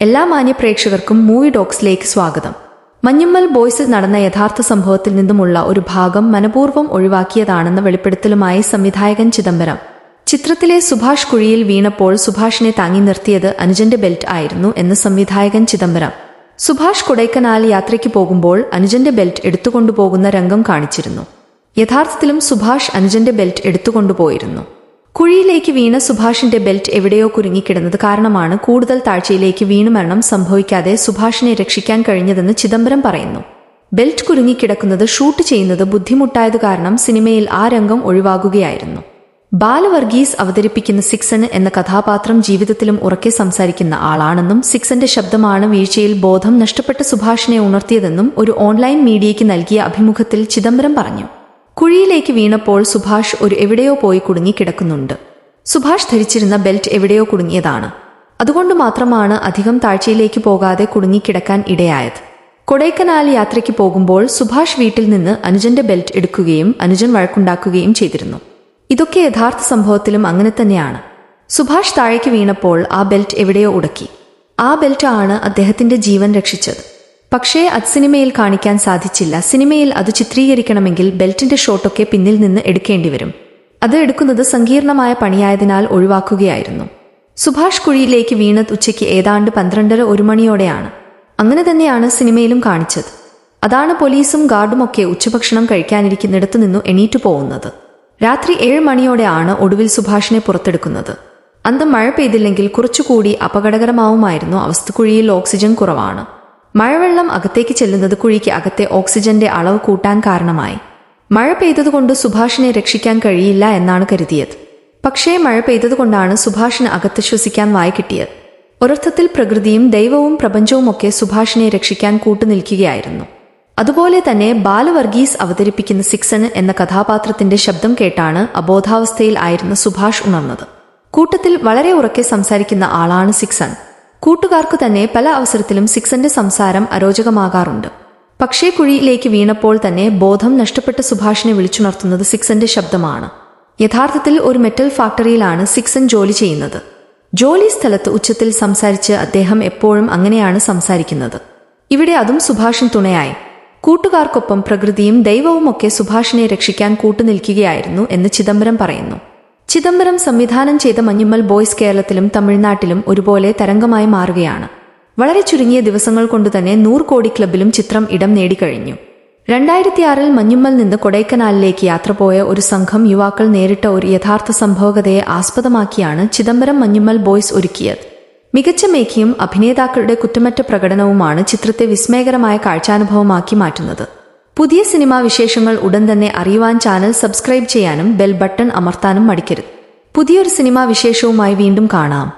എല്ലാ മാന്യ പ്രേക്ഷകർക്കും മൂവി ഡോക്സിലേക്ക് സ്വാഗതം. മഞ്ഞുമ്മൽ ബോയ്സിൽ നടന്ന യഥാർത്ഥ സംഭവത്തിൽ നിന്നുമുള്ള ഒരു ഭാഗം മനപൂർവം ഒഴിവാക്കിയതാണെന്ന വെളിപ്പെടുത്തലുമായി സംവിധായകൻ ചിദംബരം. ചിത്രത്തിലെ സുഭാഷ് കുഴിയിൽ വീണപ്പോൾ സുഭാഷിനെ താങ്ങി നിർത്തിയത് അനുജന്റെ ബെൽറ്റ് ആയിരുന്നു എന്ന് സംവിധായകൻ ചിദംബരം. സുഭാഷ് കൊടൈക്കനാൽ യാത്രയ്ക്ക് പോകുമ്പോൾ അനുജന്റെ ബെൽറ്റ് എടുത്തുകൊണ്ടുപോകുന്ന രംഗം കാണിച്ചിരുന്നു. യഥാർത്ഥത്തിലും സുഭാഷ് അനുജന്റെ ബെൽറ്റ് എടുത്തുകൊണ്ടുപോയിരുന്നു. കുഴിയിലേക്ക് വീണ സുഭാഷിന്റെ ബെൽറ്റ് എവിടെയോ കുരുങ്ങിക്കിടന്നത് കാരണമാണ് കൂടുതൽ താഴ്ചയിലേക്ക് വീണു മരണം സംഭവിക്കാതെ സുഭാഷിനെ രക്ഷിക്കാൻ കഴിഞ്ഞതെന്ന് ചിദംബരം പറയുന്നു. ബെൽറ്റ് കുരുങ്ങിക്കിടക്കുന്നത് ഷൂട്ട് ചെയ്യുന്നത് ബുദ്ധിമുട്ടായത് കാരണം സിനിമയിൽ ആ രംഗം ഒഴിവാകുകയായിരുന്നു. ബാലവർഗീസ് അവതരിപ്പിക്കുന്ന സിക്സന് എന്ന കഥാപാത്രം ജീവിതത്തിലും ഉറക്കെ സംസാരിക്കുന്ന ആളാണെന്നും സിക്സന്റെ ശബ്ദമാണ് വീഴ്ചയിൽ ബോധം നഷ്ടപ്പെട്ട സുഭാഷിനെ ഉണർത്തിയതെന്നും ഒരു ഓൺലൈൻ മീഡിയയ്ക്ക് നൽകിയ അഭിമുഖത്തിൽ ചിദംബരം പറഞ്ഞു. കുഴിയിലേക്ക് വീണപ്പോൾ സുഭാഷ് ഒരു എവിടെയോ പോയി കുടുങ്ങിക്കിടക്കുന്നുണ്ട് സുഭാഷ് ധരിച്ചിരുന്ന ബെൽറ്റ് എവിടെയോ കുടുങ്ങിയതാണ്. അതുകൊണ്ട് മാത്രമാണ് അധികം താഴ്ചയിലേക്ക് പോകാതെ കുടുങ്ങിക്കിടക്കാൻ ഇടയായത്. കൊടൈക്കനാൽ യാത്രയ്ക്ക് പോകുമ്പോൾ സുഭാഷ് വീട്ടിൽ നിന്ന് അനുജന്റെ ബെൽറ്റ് എടുക്കുകയും അനുജൻ വഴക്കുണ്ടാക്കുകയും ചെയ്തിരുന്നു. ഇതൊക്കെ യഥാർത്ഥ സംഭവത്തിലും അങ്ങനെ തന്നെയാണ്. സുഭാഷ് താഴേക്ക് വീണപ്പോൾ ആ ബെൽറ്റ് എവിടെയോ ഉടക്കി. ആ ബെൽറ്റ് ആണ് അദ്ദേഹത്തിന്റെ ജീവൻ രക്ഷിച്ചത്. പക്ഷേ അത് സിനിമയിൽ കാണിക്കാൻ സാധിച്ചില്ല. സിനിമയിൽ അത് ചിത്രീകരിക്കണമെങ്കിൽ ബെൽറ്റിന്റെ ഷോട്ടൊക്കെ പിന്നിൽ നിന്ന് എടുക്കേണ്ടി വരും. അത് എടുക്കുന്നത് സങ്കീർണമായ പണിയായതിനാൽ ഒഴിവാക്കുകയായിരുന്നു. സുഭാഷ് കുഴിയിലേക്ക് വീണത് ഉച്ചയ്ക്ക് ഏതാണ്ട് പന്ത്രണ്ടര ഒരു മണിയോടെയാണ്. അങ്ങനെ തന്നെയാണ് സിനിമയിലും കാണിച്ചത്. അതാണ് പോലീസും ഗാർഡുമൊക്കെ ഉച്ചഭക്ഷണം കഴിക്കാനിരിക്കുന്നിടത്തു നിന്നു എണീറ്റു പോകുന്നത്. രാത്രി ഏഴ് മണിയോടെയാണ് ഒടുവിൽ സുഭാഷിനെ പുറത്തെടുക്കുന്നത്. അന്ന് മഴ പെയ്തില്ലെങ്കിൽ കുറച്ചുകൂടി അപകടകരമാവുമായിരുന്നു അവസ്ഥ. കുഴിയിൽ ഓക്സിജൻ കുറവാണ്. മഴവെള്ളം അകത്തേക്ക് ചെല്ലുന്നത് കുഴിക്ക് അകത്തെ ഓക്സിജന്റെ അളവ് കൂട്ടാൻ കാരണമായി. മഴ പെയ്തതുകൊണ്ട് സുഭാഷിനെ രക്ഷിക്കാൻ കഴിയില്ല എന്നാണ് കരുതിയത്. പക്ഷേ മഴ പെയ്തതുകൊണ്ടാണ് സുഭാഷിന് അകത്ത് ശ്വസിക്കാൻ വായി കിട്ടിയത്. ഒരർത്ഥത്തിൽ പ്രകൃതിയും ദൈവവും പ്രപഞ്ചവുമൊക്കെ സുഭാഷിനെ രക്ഷിക്കാൻ കൂട്ടുനിൽക്കുകയായിരുന്നു. അതുപോലെ തന്നെ ബാലവർഗീസ് അവതരിപ്പിക്കുന്ന സിക്സന് എന്ന കഥാപാത്രത്തിന്റെ ശബ്ദം കേട്ടാണ് അബോധാവസ്ഥയിൽ ആയിരുന്ന സുഭാഷ് ഉണർന്നത്. കൂട്ടത്തിൽ വളരെ ഉറക്കെ സംസാരിക്കുന്ന ആളാണ് സിക്സൺ. കൂട്ടുകാർക്കു തന്നെ പല അവസരത്തിലും സിക്സന്റെ സംസാരം അരോചകമാകാറുണ്ട്. പക്ഷേ കുഴിയിലേക്ക് വീണപ്പോൾ തന്നെ ബോധം നഷ്ടപ്പെട്ട സുഭാഷിനെ വിളിച്ചുണർത്തുന്നത് സിക്സന്റെ ശബ്ദമാണ്. യഥാർത്ഥത്തിൽ ഒരു മെറ്റൽ ഫാക്ടറിയിലാണ് സിക്സൻ ജോലി ചെയ്യുന്നത്. ജോലി സ്ഥലത്ത് ഉച്ചത്തിൽ സംസാരിച്ച് അദ്ദേഹം എപ്പോഴും അങ്ങനെയാണ് സംസാരിക്കുന്നത്. ഇവിടെ അതും സുഭാഷിന് തുണയായി. കൂട്ടുകാർക്കൊപ്പം പ്രകൃതിയും ദൈവവുമൊക്കെ സുഭാഷിനെ രക്ഷിക്കാൻ കൂട്ടുനിൽക്കുകയായിരുന്നു എന്ന് ചിദംബരം പറയുന്നു. ചിദംബരം സംവിധാനം ചെയ്ത മഞ്ഞുമ്മൽ ബോയ്സ് കേരളത്തിലും തമിഴ്നാട്ടിലും ഒരുപോലെ തരംഗമായി മാറുകയാണ്. വളരെ ചുരുങ്ങിയ ദിവസങ്ങൾ കൊണ്ട് തന്നെ നൂറ് കോടി ക്ലബിലും ചിത്രം ഇടം നേടിക്കഴിഞ്ഞു. രണ്ടായിരത്തിയാറിൽ മഞ്ഞുമ്മൽ നിന്ന് കൊടൈക്കനാലിലേക്ക് യാത്ര പോയ ഒരു സംഘം യുവാക്കൾ നേരിട്ട ഒരു യഥാർത്ഥ സംഭവകതയെ ആസ്പദമാക്കിയാണ് ചിദംബരം മഞ്ഞുമ്മൽ ബോയ്സ് ഒരുക്കിയത്. മികച്ച മേക്കിയും അഭിനേതാക്കളുടെ കുറ്റമറ്റ പ്രകടനവുമാണ് ചിത്രത്തെ വിസ്മയകരമായ കാഴ്ചാനുഭവമാക്കി മാറ്റുന്നത്. പുതിയ സിനിമാ വിശേഷങ്ങൾ ഉടൻ തന്നെ അറിയുവാൻ ചാനൽ സബ്സ്ക്രൈബ് ചെയ്യാനും ബെൽ ബട്ടൺ അമർത്താനും മടിക്കരുത്. പുതിയൊരു സിനിമാ വിശേഷവുമായി വീണ്ടും കാണാം.